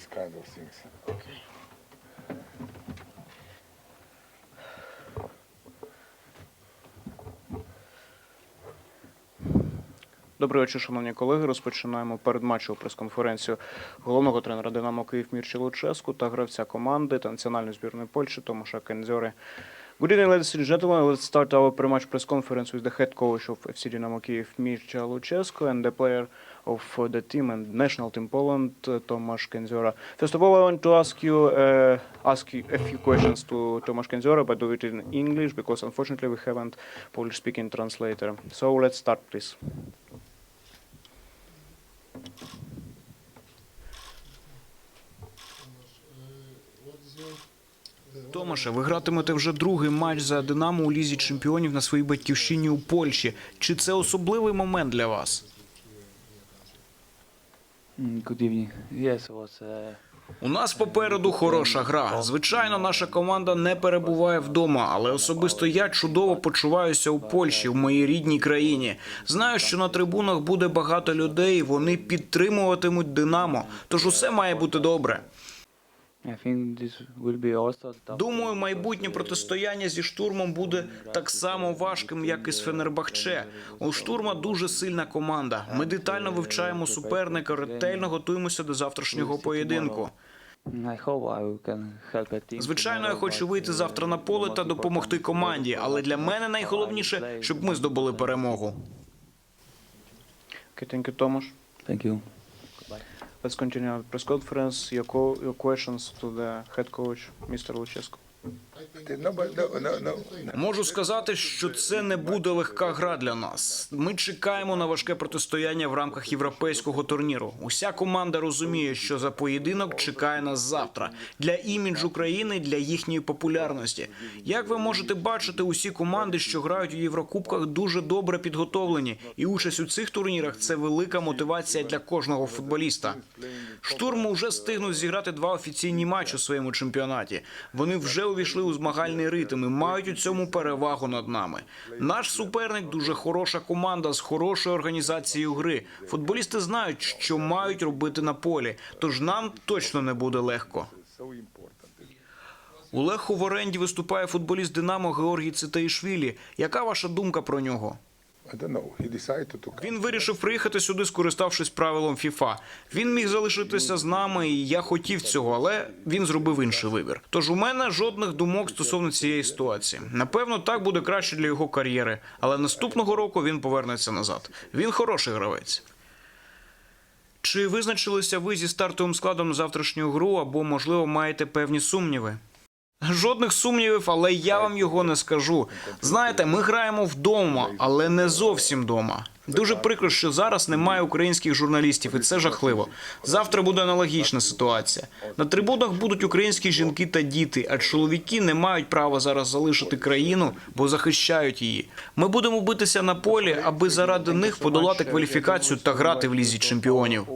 this kind of things. Добрий вечір, шановні колеги. Розпочинаємо передматчеву прес-конференцію головного тренера Динамо Київ Мірчі Луческу та гравця команди та національної збірної Польщі Томаша Кензьори. Good evening, ladies and gentlemen. Let's start our pre-match press conference with the head coach of FC Dynamo Kiev, Mircea Lucescu, and the player of uh, the team and national team Poland, uh, Tomasz Kędziora. First of all, I want to ask you uh, ask you a few questions to Tomasz Kędziora, but do it in English because unfortunately we haven't Polish-speaking translator. So let's start, please. Томаше, ви гратимете вже другий матч за Динамо у лізі чемпіонів на своїй батьківщині у Польщі. Чи це особливий момент для вас? Good evening. Yes, it was. Uh, У нас попереду хороша гра. Звичайно, наша команда не перебуває вдома, але особисто я чудово почуваюся у Польщі, в моїй рідній країні. Знаю, що на трибунах буде багато людей. Вони підтримуватимуть Динамо. Тож усе має бути добре. Думаю, майбутнє протистояння зі штурмом буде так само важким, як і з Фенербахче. У штурма дуже сильна команда. Ми детально вивчаємо суперника, ретельно готуємося до завтрашнього поєдинку. I hope I can help a team. Звичайно, я хочу вийти uh, завтра на поле та допомогти команді. Але для мене найголовніше, щоб ми здобули перемогу. Okay, thank you, Tomasz. Thank you. Let's continue our press conference. Your, your questions to the head coach, Mr. Luchescu. Можу сказати, що це не буде легка гра для нас. Ми чекаємо на важке протистояння в рамках європейського турніру. Уся команда розуміє, що за поєдинок чекає нас завтра для іміджу країни, для їхньої популярності. Як ви можете бачити, усі команди, що грають у Єврокубках, дуже добре підготовлені, і участь у цих турнірах це велика мотивація для кожного футболіста. Штурм вже встигнуть зіграти два офіційні матчі у своєму чемпіонаті. Вони вже увійшли у змагальний ритм і мають у цьому перевагу над нами. Наш суперник дуже хороша команда з хорошою організацією гри. Футболісти знають, що мають робити на полі, тож нам точно не буде легко. У Леху в оренді виступає футболіст Динамо Георгій Цитаїшвілі. Яка ваша думка про нього? Він вирішив приїхати сюди, скориставшись правилом ФІФА. Він міг залишитися з нами, і я хотів цього, але він зробив інший вибір. Тож у мене жодних думок стосовно цієї ситуації. Напевно, так буде краще для його кар'єри, але наступного року він повернеться назад. Він хороший гравець. Чи визначилися ви зі стартовим складом завтрашню гру, або, можливо, маєте певні сумніви? Жодних сумнівів, але я вам його не скажу. Знаєте, ми граємо вдома, але не зовсім вдома. Дуже прикро, що зараз немає українських журналістів, і це жахливо. Завтра буде аналогічна ситуація. На трибунах будуть українські жінки та діти, а чоловіки не мають права зараз залишити країну, бо захищають її. Ми будемо битися на полі, аби заради них подолати кваліфікацію та грати в лізі чемпіонів.